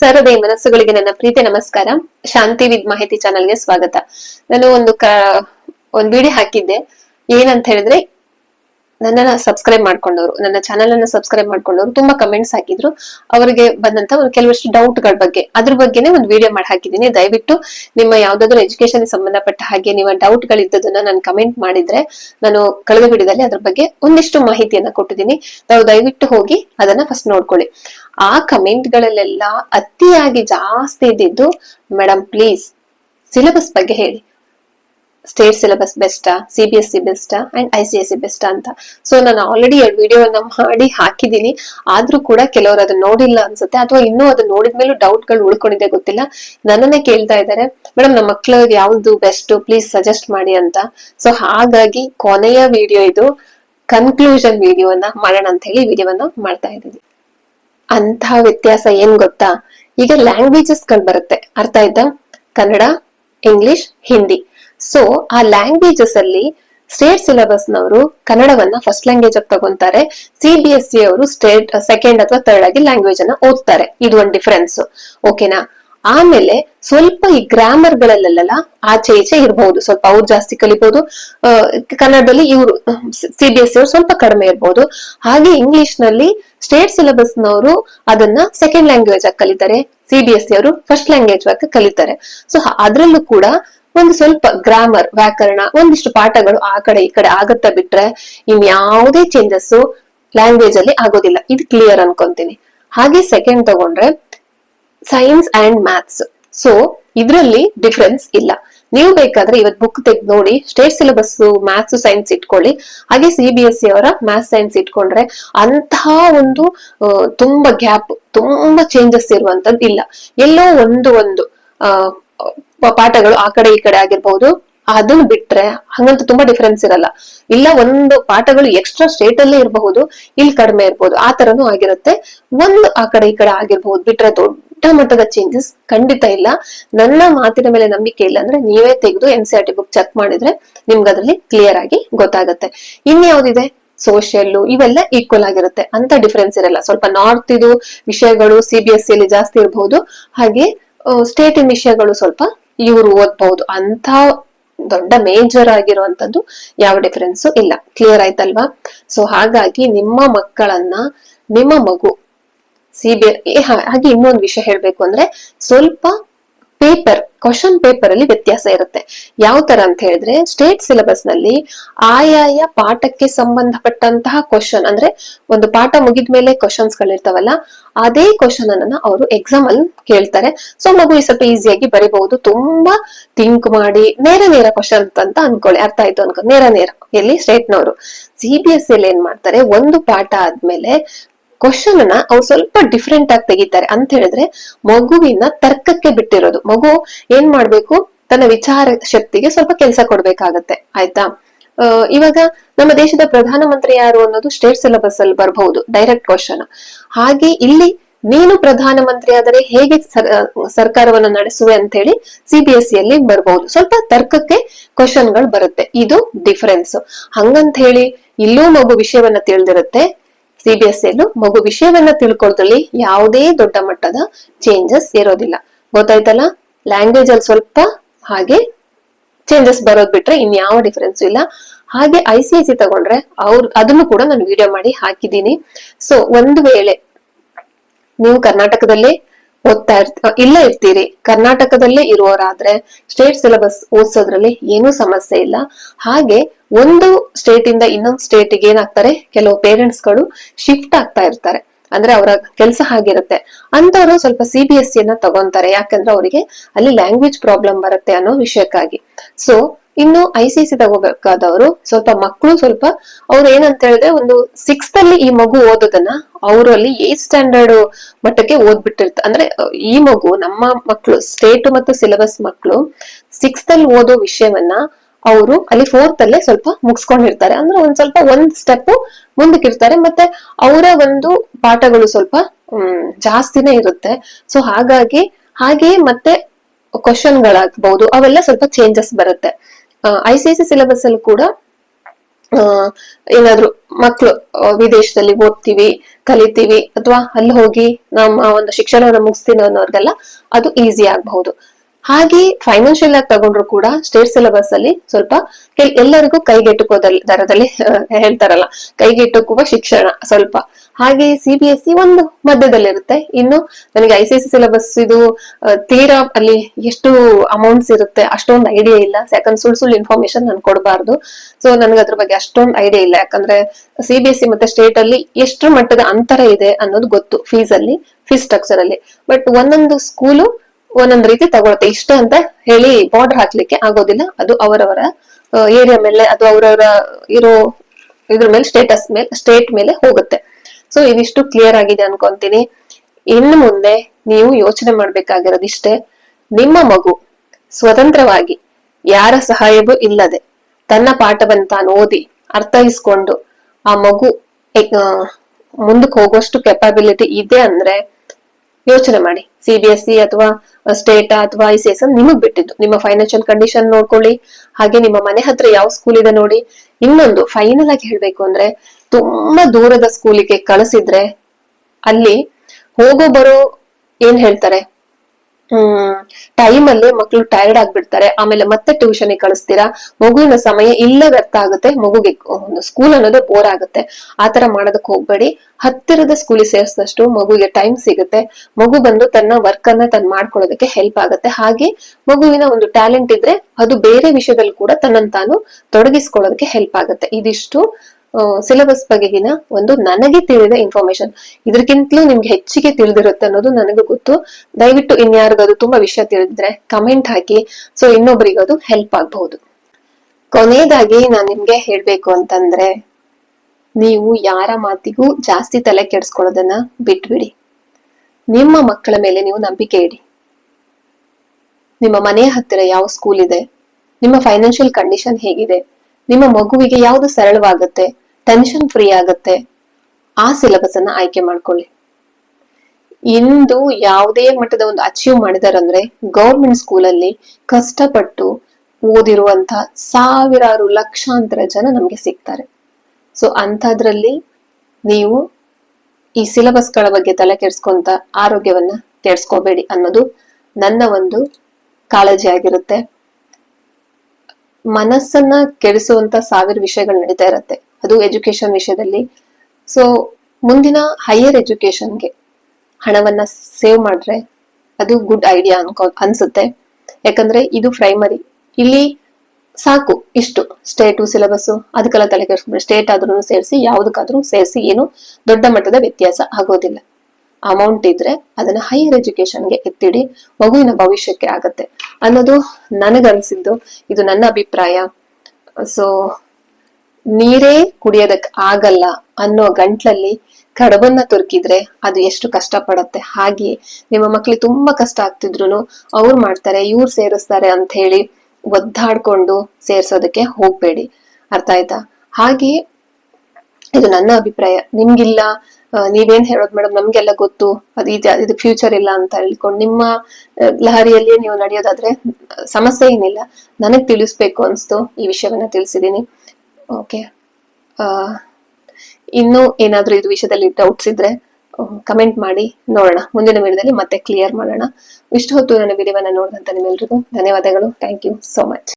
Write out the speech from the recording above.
ಸರದೆ ಮನಸ್ಸುಗಳಿಗೆ ನನ್ನ ಪ್ರೀತಿ ನಮಸ್ಕಾರ. ಶಾಂತಿ ವಿದ್ ಮಾಹಿತಿ ಚಾನಲ್ಗೆ ಸ್ವಾಗತ. ನಾನು ಒಂದು ಕ ಒಂದ್ ವಿಡಿಯೋ ಹಾಕಿದ್ದೆ. ಏನಂತ ಹೇಳಿದ್ರೆ ನನ್ನನ್ನ ಸಬ್ಸ್ಕ್ರೈಬ್ ಮಾಡ್ಕೊಂಡವ್ರು, ನನ್ನ ಚಾನೆಲ್ ಅನ್ನ ಸಬ್ಸ್ಕ್ರೈಬ್ ಮಾಡ್ಕೊಂಡವ್ರು ತುಂಬಾ ಕಮೆಂಟ್ಸ್ ಹಾಕಿದ್ರು. ಅವರಿಗೆ ಬಂದಂತ ಒಂದು ಕೆಲವಷ್ಟು ಡೌಟ್ಗಳ ಬಗ್ಗೆ. ಅದ್ರ ಬಗ್ಗೆನೇ ಒಂದು ವಿಡಿಯೋ ಮಾಡಿ ಹಾಕಿದ್ದೀನಿ. ದಯವಿಟ್ಟು ನಿಮ್ಮ ಯಾವ್ದಾದ್ರು ಎಜುಕೇಶನ್ ಸಂಬಂಧಪಟ್ಟ ಹಾಗೆ ನಿಮ್ಮ ಡೌಟ್ ಗಳಿದ್ದದನ್ನ ನಾನು ಕಮೆಂಟ್ ಮಾಡಿದ್ರೆ ನಾನು ಕಳೆದ ವಿಡಿಯೋದಲ್ಲಿ ಅದ್ರ ಬಗ್ಗೆ ಒಂದಿಷ್ಟು ಮಾಹಿತಿಯನ್ನ ಕೊಟ್ಟಿದ್ದೀನಿ. ನಾವು ದಯವಿಟ್ಟು ಹೋಗಿ ಅದನ್ನ ಫಸ್ಟ್ ನೋಡ್ಕೊಳ್ಳಿ. ಆ ಕಮೆಂಟ್ ಗಳಲ್ಲೆಲ್ಲ ಅತಿಯಾಗಿ ಜಾಸ್ತಿ ಇದ್ದಿದ್ದು ಮೇಡಮ್ ಪ್ಲೀಸ್ ಸಿಲೆಬಸ್ ಬಗ್ಗೆ ಹೇಳಿ. ಸ್ಟೇಟ್ ಸಿಲೆಬಸ್ ಬೆಸ್ಟಾ C B S C ಬೆಸ್ಟಾ and I C S C ಬೆಸ್ಟಾ ಅಂತ. ಸೊ ನಾನು ಆಲ್ರೆಡಿ ಎರಡು ವಿಡಿಯೋವನ್ನ ಮಾಡಿ ಹಾಕಿದ್ದೀನಿ. ಆದ್ರೂ ಕೂಡ ಕೆಲವರು ಅದನ್ನ ನೋಡಿಲ್ಲ ಅನ್ಸುತ್ತೆ. ಅಥವಾ ಇನ್ನೂ ಅದನ್ನ ನೋಡಿದ್ಮೇಲೂ ಡೌಟ್ಗಳು ಉಳ್ಕೊಂಡಿದೆ, ಗೊತ್ತಿಲ್ಲ. ನನ್ನನ್ನೇ ಕೇಳ್ತಾ ಇದ್ದಾರೆ. ಮೇಡಮ್ ನಮ್ಮ ಮಕ್ಕಳು ಯಾವ್ದು ಬೆಸ್ಟ್ ಪ್ಲೀಸ್ ಸಜೆಸ್ಟ್ ಮಾಡಿ ಅಂತ. ಸೊ ಹಾಗಾಗಿ ಕೊನೆಯ ವಿಡಿಯೋ ಇದು. ಕನ್ಕ್ಲೂಷನ್ ವಿಡಿಯೋವನ್ನ ಮಾಡೋಣ ಅಂತ ಹೇಳಿ ವಿಡಿಯೋವನ್ನ ಮಾಡ್ತಾ ಇದ್ದೀನಿ. ಅಂತ ವ್ಯತ್ಯಾಸ ಏನ್ ಗೊತ್ತಾ? ಈಗ ಲ್ಯಾಂಗ್ವೇಜಸ್ಗಳು ಬರುತ್ತೆ. ಅರ್ಥ ಆಯ್ತಾ? ಕನ್ನಡ ಇಂಗ್ಲಿಷ್ ಹಿಂದಿ ಸೊ ಆ ಲ್ಯಾಂಗ್ವೇಜಸ್ ಅಲ್ಲಿ ಸ್ಟೇಟ್ ಸಿಲೆಬಸ್ ನವರು ಕನ್ನಡವನ್ನ ಫಸ್ಟ್ ಲ್ಯಾಂಗ್ವೇಜ್ ಆಗಿ ತಗೊಂತಾರೆ. ಸಿ ಬಿ ಎಸ್ ಸಿ ಅವರು ಸ್ಟೇಟ್ ಸೆಕೆಂಡ್ ಅಥವಾ ಥರ್ಡ್ ಆಗಿ ಲ್ಯಾಂಗ್ವೇಜ್ ಅನ್ನ ಓದ್ತಾರೆ. ಇದು ಒಂದು ಡಿಫರೆನ್ಸ್ ಓಕೆನಾ ಆಮೇಲೆ ಸ್ವಲ್ಪ ಈ ಗ್ರಾಮರ್ ಗಳಲ್ಲೆಲ್ಲ ಆಚೆ ಈಚೆ ಇರಬಹುದು ಸ್ವಲ್ಪ ಅವ್ರು ಜಾಸ್ತಿ ಕಲಿಬಹುದು ಕನ್ನಡದಲ್ಲಿ ಇವರು ಸಿ ಬಿ ಎಸ್ ಸಿ ಅವರು ಸ್ವಲ್ಪ ಕಡಿಮೆ ಇರಬಹುದು ಹಾಗೆ ಇಂಗ್ಲಿಷ್ನಲ್ಲಿ ಸ್ಟೇಟ್ ಸಿಲೆಬಸ್ ನವರು ಅದನ್ನ ಸೆಕೆಂಡ್ ಲ್ಯಾಂಗ್ವೇಜ್ ಆಗಿ ಕಲಿತಾರೆ. ಸಿ ಬಿ ಎಸ್ ಸಿ ಅವರು ಫಸ್ಟ್ ಲ್ಯಾಂಗ್ವೇಜ್ ಆಗಿ ಕಲಿತಾರೆ. ಸೊ ಅದ್ರಲ್ಲೂ ಕೂಡ ಒಂದು ಸ್ವಲ್ಪ ಗ್ರಾಮರ್ ವ್ಯಾಕರಣ, ಒಂದಿಷ್ಟು ಪಾಠಗಳು ಆ ಕಡೆ ಈ ಕಡೆ ಆಗತ್ತ ಬಿಟ್ರೆ ಇನ್ಯಾವುದೇ ಚೇಂಜಸ್ ಲ್ಯಾಂಗ್ವೇಜ್ ಅಲ್ಲಿ ಆಗೋದಿಲ್ಲ. ಇದು ಕ್ಲಿಯರ್ ಅನ್ಕೊಂತೀನಿ. ಹಾಗೆ ಸೆಕೆಂಡ್ ತಗೊಂಡ್ರೆ ಸೈನ್ಸ್ ಅಂಡ್ ಮ್ಯಾಥ್ಸ್ ಸೊ ಇದ್ರಲ್ಲಿ ಡಿಫ್ರೆನ್ಸ್ ಇಲ್ಲ. ನೀವು ಬೇಕಾದ್ರೆ ಇವತ್ತು ಬುಕ್ ತೆಗೆದು ನೋಡಿ ಸ್ಟೇಟ್ ಸಿಲೆಬಸ್ ಮ್ಯಾಥ್ಸ್ ಸೈನ್ಸ್ ಇಟ್ಕೊಳ್ಳಿ. ಹಾಗೆ ಸಿ ಬಿ ಎಸ್ ಸಿ ಅವರ ಮ್ಯಾಥ್ಸ್ ಸೈನ್ಸ್ ಇಟ್ಕೊಂಡ್ರೆ ಅಂತಹ ಒಂದು ತುಂಬಾ ಗ್ಯಾಪ್ ತುಂಬಾ ಚೇಂಜಸ್ ಇರುವಂತದ್ದು ಇಲ್ಲ. ಎಲ್ಲೋ ಒಂದು ಒಂದು ಪಾಠಗಳು ಆ ಕಡೆ ಈ ಕಡೆ ಆಗಿರ್ಬಹುದು, ಅದನ್ನ ಬಿಟ್ರೆ ಹಂಗಂತ ತುಂಬಾ ಡಿಫರೆನ್ಸ್ ಇರಲ್ಲ. ಇಲ್ಲ ಒಂದು ಪಾಠಗಳು ಎಕ್ಸ್ಟ್ರಾ ಸ್ಟೇಟ್ ಅಲ್ಲೇ ಇರಬಹುದು ಇಲ್ಲಿ ಕಡಿಮೆ ಇರಬಹುದು, ಆ ತರನು ಆಗಿರುತ್ತೆ. ಒಂದು ಆ ಕಡೆ ಈ ಕಡೆ ಆಗಿರ್ಬಹುದು, ಬಿಟ್ರೆ ದೊಡ್ಡ ಮಟ್ಟದ ಚೇಂಜಸ್ ಖಂಡಿತ ಇಲ್ಲ. ನನ್ನ ಮಾತಿನ ಮೇಲೆ ನಂಬಿಕೆ ಇಲ್ಲ ಅಂದ್ರೆ ನೀವೇ ತೆಗೆದು N C R T book check ಮಾಡಿದ್ರೆ ನಿಮ್ಗೆ ಅದ್ರಲ್ಲಿ ಕ್ಲಿಯರ್ ಆಗಿ ಗೊತ್ತಾಗುತ್ತೆ. ಇನ್ಯಾವ್ದಿದೆ? ಸೋಷಿಯಲ್ ಇವೆಲ್ಲ ಈಕ್ವಲ್ ಆಗಿರುತ್ತೆ. ಅಂತ ಡಿಫರೆನ್ಸ್ ಇರಲ್ಲ. ಸ್ವಲ್ಪ ನಾರ್ತ್ ಇದು ವಿಷಯಗಳು ಸಿ ಬಿ ಎಸ್ ಸಿ ಜಾಸ್ತಿ ಇರಬಹುದು. ಹಾಗೆ ಸ್ಟೇಟ್ ವಿಷಯಗಳು ಸ್ವಲ್ಪ ಇವರು ಓದ್ಬಹುದು ಅಂತ ದೊಡ್ಡ ಮೇಜರ್ ಆಗಿರುವಂತದ್ದು ಯಾವ ಡಿಫರೆನ್ಸ್ ಇಲ್ಲ. ಕ್ಲಿಯರ್ ಆಯ್ತಲ್ವಾ? ಸೊ ಹಾಗಾಗಿ ನಿಮ್ಮ ಮಕ್ಕಳನ್ನ, ನಿಮ್ಮ ಮಗು ಸಿ ಬಿ ಹಾಗೆ ಇನ್ನೊಂದು ವಿಷಯ ಹೇಳ್ಬೇಕು ಅಂದ್ರೆ ಸ್ವಲ್ಪ ಪೇಪರ್ ಕ್ವಶನ್ ಪೇಪರ್ ಅಲ್ಲಿ ವ್ಯತ್ಯಾಸ ಇರುತ್ತೆ. ಯಾವ ತರ ಅಂತ ಹೇಳಿದ್ರೆ ಸ್ಟೇಟ್ ಸಿಲೆಬಸ್ನಲ್ಲಿ ಆಯಾಯ ಪಾಠಕ್ಕೆ ಸಂಬಂಧಪಟ್ಟಂತಹ ಕ್ವಶನ್ ಅಂದ್ರೆ ಒಂದು ಪಾಠ ಮುಗಿದ ಮೇಲೆ ಕ್ವಶನ್ಸ್ ಗಳಿರ್ತಾವಲ್ಲ, ಅದೇ ಕ್ವಶನ್ ಅನ್ನ ಅವರು ಎಕ್ಸಾಮ್ ಅಲ್ಲಿ ಕೇಳ್ತಾರೆ. ಸೊ ಮಗು ಈ ಸ್ವಲ್ಪ ಈಸಿಯಾಗಿ ಬರಿಬಹುದು. ತುಂಬಾ ಥಿಂಕ್ ಮಾಡಿ, ನೇರ ನೇರ ಕ್ವಶನ್ ಅಂತ ಅನ್ಕೊಳ್ಳಿ. ಅರ್ಥ ಆಯ್ತು ಅನ್ಕೊ, ನೇರ ನೇರ. ಎಲ್ಲಿ? ಸ್ಟೇಟ್ನವರು ಸಿ ಬಿ ಎಸ್ ಅಲ್ಲಿ ಏನ್ ಮಾಡ್ತಾರೆ? ಒಂದು ಪಾಠ ಆದ್ಮೇಲೆ ಕ್ವಶನ್ ಅನ್ನ ಅವ್ರು ಸ್ವಲ್ಪ ಡಿಫ್ರೆಂಟ್ ಆಗಿ ತೆಗಿತಾರೆ. ಅಂತ ಹೇಳಿದ್ರೆ, ಮಗುವಿನ ತರ್ಕಕ್ಕೆ ಬಿಟ್ಟಿರೋದು. ಮಗು ಏನ್ ಮಾಡ್ಬೇಕು? ತನ್ನ ವಿಚಾರ ಶಕ್ತಿಗೆ ಸ್ವಲ್ಪ ಕೆಲಸ ಕೊಡ್ಬೇಕಾಗತ್ತೆ. ಆಯ್ತಾ? ಇವಾಗ ನಮ್ಮ ದೇಶದ ಪ್ರಧಾನಮಂತ್ರಿ ಯಾರು ಅನ್ನೋದು ಸ್ಟೇಟ್ ಸಿಲೆಬಸ್ ಅಲ್ಲಿ ಬರಬಹುದು. ಡೈರೆಕ್ಟ್ ಕ್ವಶನ್ ಹಾಗೆ ಇಲ್ಲಿ ನೀನು ಪ್ರಧಾನಮಂತ್ರಿ ಆದರೆ ಹೇಗೆ ಸರ್ಕಾರವನ್ನು ನಡೆಸುವೆ ಅಂತ ಹೇಳಿ ಸಿ ಬಿ ಎಸ್ ಅಲ್ಲಿ ಬರಬಹುದು. ಸ್ವಲ್ಪ ತರ್ಕಕ್ಕೆ ಕ್ವಶನ್ಗಳು ಬರುತ್ತೆ. ಇದು ಡಿಫರೆನ್ಸ್ ಹಂಗಂತ ಹೇಳಿ ಇಲ್ಲೂ ಮಗು ವಿಷಯವನ್ನ ತಿಳಿದಿರುತ್ತೆ. ಸಿ ಬಿ ಎಸ್ ಎಲ್ಲು ಮಗು ವಿಷಯವನ್ನ ತಿಳ್ಕೊಳ್ಳೋದ್ರಲ್ಲಿ ಯಾವುದೇ ದೊಡ್ಡ ಮಟ್ಟದ ಚೇಂಜಸ್ ಇರೋದಿಲ್ಲ. ಗೊತ್ತಾಯ್ತಲ್ಲ? ಲ್ಯಾಂಗ್ವೇಜ್ ಅಲ್ಲಿ ಸ್ವಲ್ಪ ಹಾಗೆ ಚೇಂಜಸ್ ಬರೋದ್ ಬಿಟ್ರೆ ಇನ್ಯಾವ ಡಿಫರೆನ್ಸ್ ಇಲ್ಲ. ಹಾಗೆ ಐ ಸಿ ಐ ಸಿ ತಗೊಂಡ್ರೆ ಅವ್ರ, ಅದನ್ನು ಕೂಡ ನಾನು ವಿಡಿಯೋ ಮಾಡಿ ಹಾಕಿದ್ದೀನಿ. ಸೊ ಒಂದು ವೇಳೆ ನೀವು ಕರ್ನಾಟಕದಲ್ಲೇ ಓದ್ತಾ ಇರ್ತ ಇಲ್ಲ ಇರ್ತೀರಿ. ಕರ್ನಾಟಕದಲ್ಲೇ ಇರುವವರಾದ್ರೆ ಸ್ಟೇಟ್ ಸಿಲೆಬಸ್ ಓದಿಸೋದ್ರಲ್ಲಿ ಏನೂ ಸಮಸ್ಯೆ ಇಲ್ಲ. ಹಾಗೆ ಒಂದು ಸ್ಟೇಟ್ ಇಂದ ಇನ್ನೊಂದು ಸ್ಟೇಟಿಗೆ ಏನಾಗ್ತಾರೆ? ಕೆಲವು ಪೇರೆಂಟ್ಸ್ಗಳು ಶಿಫ್ಟ್ ಆಗ್ತಾ ಇರ್ತಾರೆ. ಅಂದ್ರೆ ಅವರ ಕೆಲಸ ಆಗಿರುತ್ತೆ ಅಂತವರು ಸ್ವಲ್ಪ ಸಿ ಬಿ ಎಸ್ ಸಿಯನ್ನ ತಗೊಂತಾರೆ. ಯಾಕಂದ್ರೆ ಅವರಿಗೆ ಅಲ್ಲಿ ಲ್ಯಾಂಗ್ವೇಜ್ ಪ್ರಾಬ್ಲಮ್ ಬರುತ್ತೆ ಅನ್ನೋ ವಿಷಯಕ್ಕಾಗಿ. ಸೊ ಇನ್ನು ಐ ಸಿ ಸಿ ತಗೋಬೇಕಾದವರು ಸ್ವಲ್ಪ ಮಕ್ಕಳು ಸ್ವಲ್ಪ ಅವ್ರು ಏನಂತ ಹೇಳಿದ್ರೆ ಒಂದು ಸಿಕ್ಸ್ತ್ ಅಲ್ಲಿ ಈ ಮಗು ಓದೋದನ್ನ ಅವರಲ್ಲಿ ಏಟ್ ಸ್ಟ್ಯಾಂಡರ್ಡ್ ಮಟ್ಟಕ್ಕೆ ಓದ್ಬಿಟ್ಟಿರ್ತ, ಅಂದ್ರೆ ಈ ಮಗು ನಮ್ಮ ಮಕ್ಕಳು ಸ್ಟೇಟ್ ಮತ್ತು ಸಿಲೆಬಸ್ ಮಕ್ಕಳು ಸಿಕ್ಸ್ತ್ ಅಲ್ಲಿ ಓದೋ ವಿಷಯವನ್ನ ಅವರು ಅಲ್ಲಿ ಫೋರ್ತ್ ಅಲ್ಲೇ ಸ್ವಲ್ಪ ಮುಗಿಸ್ಕೊಂಡಿರ್ತಾರೆ. ಅಂದ್ರೆ ಒಂದ್ ಸ್ವಲ್ಪ ಒಂದ್ ಸ್ಟೆಪ್ ಮುಂದಕ್ಕಿರ್ತಾರೆ. ಮತ್ತೆ ಅವರ ಒಂದು ಪಾಠಗಳು ಸ್ವಲ್ಪ, ಹ್ಮ್, ಜಾಸ್ತಿನೇ ಇರುತ್ತೆ. ಸೊ ಹಾಗಾಗಿ, ಹಾಗೆಯೇ ಮತ್ತೆ ಕ್ವಶನ್ ಗಳಾಗಬಹುದು. ಅವೆಲ್ಲ ಸ್ವಲ್ಪ ಚೇಂಜಸ್ ಬರುತ್ತೆ. ಐ ಸಿ ಸಿ ಸಿಲೆಬಸ್ ಅಲ್ಲಿ ಕೂಡ ಏನಾದ್ರು ಮಕ್ಕಳು ವಿದೇಶದಲ್ಲಿ ಓದ್ತೀವಿ, ಕಲಿತೀವಿ, ಅಥವಾ ಅಲ್ಲಿ ಹೋಗಿ ನಮ್ಮ ಒಂದು ಶಿಕ್ಷಣವನ್ನು ಮುಗಿಸ್ತೀನಿ ಅನ್ನೋರ್ಗೆಲ್ಲ ಅದು ಈಸಿ ಆಗಬಹುದು. ಹಾಗೆ ಫೈನಾನ್ಷಿಯಲ್ ಆಗಿ ತಗೊಂಡ್ರು ಕೂಡ ಸ್ಟೇಟ್ ಸಿಲೆಬಸ್ ಅಲ್ಲಿ ಸ್ವಲ್ಪ ಎಲ್ಲರಿಗೂ ಕೈಗೆಟುಕೋ ದರದಲ್ಲಿ ಹೇಳ್ತಾರಲ್ಲ, ಕೈಗೆಟುಕುವ ಶಿಕ್ಷಣ ಸ್ವಲ್ಪ. ಹಾಗೆ ಸಿ ಬಿ ಎಸ್ ಸಿ ಒಂದು ಮಧ್ಯದಲ್ಲಿರುತ್ತೆ. ಇನ್ನು ನನಗೆ ಐ ಸಿ ಸಿ ಸಿಲೆಬಸ್ ಇದು ತೀರಾ ಅಲ್ಲಿ ಎಷ್ಟು ಅಮೌಂಟ್ಸ್ ಇರುತ್ತೆ ಅಷ್ಟೊಂದು ಐಡಿಯಾ ಇಲ್ಲ. ಯಾಕಂದ್ರೆ ಸುಳ್ಳು ಸುಳ್ಳು ಇನ್ಫಾರ್ಮೇಶನ್ ನಾನು ಕೊಡಬಾರ್ದು. ಸೊ ನನಗೆ ಅದ್ರ ಬಗ್ಗೆ ಅಷ್ಟೊಂದು ಐಡಿಯಾ ಇಲ್ಲ. ಯಾಕಂದ್ರೆ ಸಿ ಬಿ ಎಸ್ ಸಿ ಮತ್ತೆ ಸ್ಟೇಟ್ ಅಲ್ಲಿ ಎಷ್ಟು ಮಟ್ಟದ ಅಂತರ ಇದೆ ಅನ್ನೋದು ಗೊತ್ತು ಫೀಸ್ ಅಲ್ಲಿ ಫೀಸ್ ಸ್ಟ್ರಕ್ಚರ್ ಅಲ್ಲಿ. ಬಟ್ ಒಂದೊಂದು ಸ್ಕೂಲು ಒಂದೊಂದು ರೀತಿ ತಗೊಳುತ್ತೆ ಇಷ್ಟ ಅಂತ ಹೇಳಿ ಬಾರ್ಡರ್ ಹಾಕ್ಲಿಕ್ಕೆ ಆಗೋದಿಲ್ಲ. ಅದು ಅವರವರ ಏರಿಯಾ ಮೇಲೆ ಅದು ಅವರವರ ಇರೋ ಇದ್ರ ಮೇಲೆ ಸ್ಟೇಟಸ್ ಮೇಲೆ ಸ್ಟೇಟ್ ಮೇಲೆ ಹೋಗುತ್ತೆ. ಸೊ ಇದಿಷ್ಟು ಕ್ಲಿಯರ್ ಆಗಿದೆ ಅನ್ಕೊಂತೀನಿ. ಇನ್ನು ಮುಂದೆ ನೀವು ಯೋಚನೆ ಮಾಡ್ಬೇಕಾಗಿರೋದು ಇಷ್ಟೇ. ನಿಮ್ಮ ಮಗು ಸ್ವತಂತ್ರವಾಗಿ ಯಾರ ಸಹಾಯವೂ ಇಲ್ಲದೆ ತನ್ನ ಪಾಠವನ್ನು ತಾನು ಓದಿ ಅರ್ಥೈಸ್ಕೊಂಡು ಆ ಮಗು ಮುಂದಕ್ಕೆ ಹೋಗೋಷ್ಟು ಕೆಪಾಬಿಲಿಟಿ ಇದೆ ಅಂದ್ರೆ ಯೋಚನೆ ಮಾಡಿ. ಸಿ ಬಿ ಎಸ್ ಸಿ ಅಥವಾ ಸ್ಟೇಟ್ ಅಥವಾ ಐ ಸಿ ಎಸ್ ನಿಮಗ್ ಬಿಟ್ಟಿದ್ದು. ನಿಮ್ಮ ಫೈನಾನ್ಷಿಯಲ್ ಕಂಡೀಷನ್ ನೋಡ್ಕೊಳ್ಳಿ. ಹಾಗೆ ನಿಮ್ಮ ಮನೆ ಹತ್ರ ಯಾವ ಸ್ಕೂಲ್ ಇದೆ ನೋಡಿ. ಇನ್ನೊಂದು ಫೈನಲ್ ಆಗಿ ಹೇಳ್ಬೇಕು ಅಂದ್ರೆ ತುಂಬಾ ದೂರದ ಸ್ಕೂಲಿಗೆ ಕಳಿಸಿದ್ರೆ ಅಲ್ಲಿ ಹೋಗೋ ಬರೋ ಏನ್ ಹೇಳ್ತಾರೆ? ಹ್ಮ್. ಟೈಮ್ ಅಲ್ಲಿ ಮಕ್ಳು ಟೈರ್ಡ್ ಆಗ್ಬಿಡ್ತಾರೆ. ಆಮೇಲೆ ಮತ್ತೆ ಟ್ಯೂಷನ್ ಕಳಿಸ್ತೀರಾ? ಮಗುವಿನ ಸಮಯ ಇಲ್ಲ ವ್ಯರ್ಥ ಆಗುತ್ತೆ. ಮಗುಗೆ ಸ್ಕೂಲ್ ಅನ್ನೋದು ಬೋರ್ ಆಗುತ್ತೆ. ಆತರ ಮಾಡೋದಕ್ಕೆ ಹೋಗ್ಬೇಡಿ. ಹತ್ತಿರದ ಸ್ಕೂಲಿಗೆ ಸೇರಿಸಿದಷ್ಟು ಮಗುವಿಗೆ ಟೈಮ್ ಸಿಗುತ್ತೆ. ಮಗು ಬಂದು ತನ್ನ ವರ್ಕ್ ಅನ್ನ ತನ್ನ ಮಾಡ್ಕೊಳ್ಳೋದಕ್ಕೆ ಹೆಲ್ಪ್ ಆಗುತ್ತೆ. ಹಾಗೆ ಮಗುವಿನ ಒಂದು ಟ್ಯಾಲೆಂಟ್ ಇದ್ರೆ ಅದು ಬೇರೆ ವಿಷಯದಲ್ಲಿ ಕೂಡ ತನ್ನನ್ನು ತಾನು ತೊಡಗಿಸ್ಕೊಳ್ಳೋದಕ್ಕೆ ಹೆಲ್ಪ್ ಆಗುತ್ತೆ. ಇದಿಷ್ಟು. ಸಿಲೆಬಸ್ ಬಗೆಗಿನ ಒಂದು ನನಗೆ ತಿಳಿದ ಇನ್ಫಾರ್ಮೇಶನ್ ಇದಕ್ಕಿಂತಲೂ ನಿಮ್ಗೆ ಹೆಚ್ಚಿಗೆ ತಿಳಿದಿರುತ್ತೆ ಅನ್ನೋದು ನನಗೂ ಗೊತ್ತು. ದಯವಿಟ್ಟು ಇನ್ಯಾರಿಗದು ತುಂಬಾ ವಿಷಯ ತಿಳಿದ್ರೆ ಕಮೆಂಟ್ ಹಾಕಿ. ಸೊ ಅದು ಹೆಲ್ಪ್ ಆಗಬಹುದು. ಕೊನೆಯದಾಗಿ ನಾನು ನಿಮ್ಗೆ ಹೇಳ್ಬೇಕು ಅಂತಂದ್ರೆ, ನೀವು ಯಾರ ಮಾತಿಗೂ ಜಾಸ್ತಿ ತಲೆ ಕೆಡಿಸ್ಕೊಳ್ಳೋದನ್ನ ಬಿಟ್ಬಿಡಿ. ನಿಮ್ಮ ಮಕ್ಕಳ ಮೇಲೆ ನೀವು ನಂಬಿಕೆ ಇಡಿ. ನಿಮ್ಮ ಮನೆಯ ಹತ್ತಿರ ಯಾವ ಸ್ಕೂಲ್ ಇದೆ? ನಿಮ್ಮ ಫೈನಾನ್ಷಿಯಲ್ ಕಂಡೀಷನ್ ಹೇಗಿದೆ? ನಿಮ್ಮ ಮಗುವಿಗೆ ಯಾವುದು ಸರಳವಾಗುತ್ತೆ? ಟೆನ್ಷನ್ ಫ್ರೀ ಆಗುತ್ತೆ. ಆ ಸಿಲೆಬಸ್ ಅನ್ನ ಆಯ್ಕೆ ಮಾಡ್ಕೊಳ್ಳಿ. ಇಂದು ಯಾವುದೇ ಮಟ್ಟದ ಒಂದು ಅಚೀವ್ ಮಾಡಿದಾರಂದ್ರೆ ಗೌರ್ಮೆಂಟ್ ಸ್ಕೂಲಲ್ಲಿ ಕಷ್ಟಪಟ್ಟು ಓದಿರುವಂತ ಸಾವಿರಾರು ಲಕ್ಷಾಂತರ ಜನ ನಮ್ಗೆ ಸಿಗ್ತಾರೆ. ಸೊ ಅಂಥದ್ರಲ್ಲಿ ನೀವು ಈ ಸಿಲೆಬಸ್ಗಳ ಬಗ್ಗೆ ತಲೆ ಕೆಡ್ಸ್ಕೊಂತ ಆರೋಗ್ಯವನ್ನ ಕೆಡ್ಸ್ಕೋಬೇಡಿ ಅನ್ನೋದು ನನ್ನ ಒಂದು ಕಾಳಜಿ ಆಗಿರುತ್ತೆ. ಮನಸ್ಸನ್ನ ಕೆಡಿಸುವಂತ ಸಾವಿರ ವಿಷಯಗಳು ನಡೀತಾ ಇರತ್ತೆ. ಅದು ಎಜುಕೇಶನ್ ವಿಷಯದಲ್ಲಿ. ಸೊ ಮುಂದಿನ ಹೈಯರ್ ಎಜುಕೇಶನ್ಗೆ ಹಣವನ್ನ ಸೇವ್ ಮಾಡ್ರೆ ಅದು ಗುಡ್ ಐಡಿಯಾ ಅನ್ಕೊ, ಅನ್ಸುತ್ತೆ. ಯಾಕಂದ್ರೆ ಇದು ಪ್ರೈಮರಿ ಇಲ್ಲಿ ಸಾಕು ಇಷ್ಟು. ಸ್ಟೇಟು ಸಿಲೆಬಸ್ ಅದಕ್ಕೆಲ್ಲ ತಲೆ ಕೆಡಿಸ್ಕೊಂಡ್ರೆ ಸ್ಟೇಟ್ ಆದ್ರೂ ಸೇರಿಸಿ, ಯಾವ್ದಕ್ಕಾದ್ರೂ ಸೇರಿಸಿ ಏನು ದೊಡ್ಡ ಮಟ್ಟದ ವ್ಯತ್ಯಾಸ ಆಗೋದಿಲ್ಲ. ಅಮೌಂಟ್ ಇದ್ರೆ ಅದನ್ನ ಹೈಯರ್ ಎಜುಕೇಶನ್ಗೆ ಎತ್ತಿಡಿ, ಮಗುವಿನ ಭವಿಷ್ಯಕ್ಕೆ ಆಗತ್ತೆ ಅನ್ನೋದು ನನಗನ್ಸಿದ್ದು. ಇದು ನನ್ನ ಅಭಿಪ್ರಾಯ. ಸೊ ನೀರೇ ಕುಡಿಯೋದಕ್ ಆಗಲ್ಲ ಅನ್ನೋ ಗಂಟ್ಲಲ್ಲಿ ಕಡಬನ್ನ ತುರ್ಕಿದ್ರೆ ಅದು ಎಷ್ಟು ಕಷ್ಟ ಪಡತ್ತೆ ಹಾಗೆ ನಿಮ್ಮ ಮಕ್ಳಿಗೆ ತುಂಬಾ ಕಷ್ಟ ಆಗ್ತಿದ್ರು ಅವ್ರು ಮಾಡ್ತಾರೆ, ಇವ್ರು ಸೇರಿಸ್ತಾರೆ ಅಂತ ಹೇಳಿ ಒದ್ದಾಡ್ಕೊಂಡು ಸೇರ್ಸೋದಕ್ಕೆ ಹೋಗ್ಬೇಡಿ. ಅರ್ಥ ಆಯ್ತಾ? ಹಾಗೆ ಇದು ನನ್ನ ಅಭಿಪ್ರಾಯ. ನಿಮ್ಗಿಲ್ಲ ನೀವೇನ್ ಹೇಳೋದು ಮೇಡಮ್ ನಮ್ಗೆಲ್ಲ ಗೊತ್ತು. ಅದು ಇದು ಫ್ಯೂಚರ್ ಇಲ್ಲ ಅಂತ ಹೇಳ್ಕೊಂಡು ನಿಮ್ಮ ಲಹರಿಯಲ್ಲಿ ನೀವು ನಡೆಯೋದಾದ್ರೆ ಸಮಸ್ಯೆ ಏನಿಲ್ಲ. ನನಗ್ ತಿಳಿಸ್ಬೇಕು ಅನ್ಸ್ತು. ಈ ವಿಷಯವನ್ನ ತಿಳಿಸಿದೀನಿ. ಓಕೆ ಇನ್ನು ಏನಾದರೂ ಇದು ವಿಷಯದಲ್ಲಿ ಡೌಟ್ಸ್ ಇದ್ರೆ ಕಮೆಂಟ್ ಮಾಡಿ ನೋಡೋಣ. ಮುಂದಿನ ವಿಡಿಯೋದಲ್ಲಿ ಮತ್ತೆ ಕ್ಲಿಯರ್ ಮಾಡೋಣ. ಇಷ್ಟು ಹೊತ್ತು ನನ್ನ ವಿಡಿಯೋವನ್ನು ನೋಡಿದಂತ ನಿಮ್ಮೆಲ್ರಿಗೂ ಧನ್ಯವಾದಗಳು. Thank you so much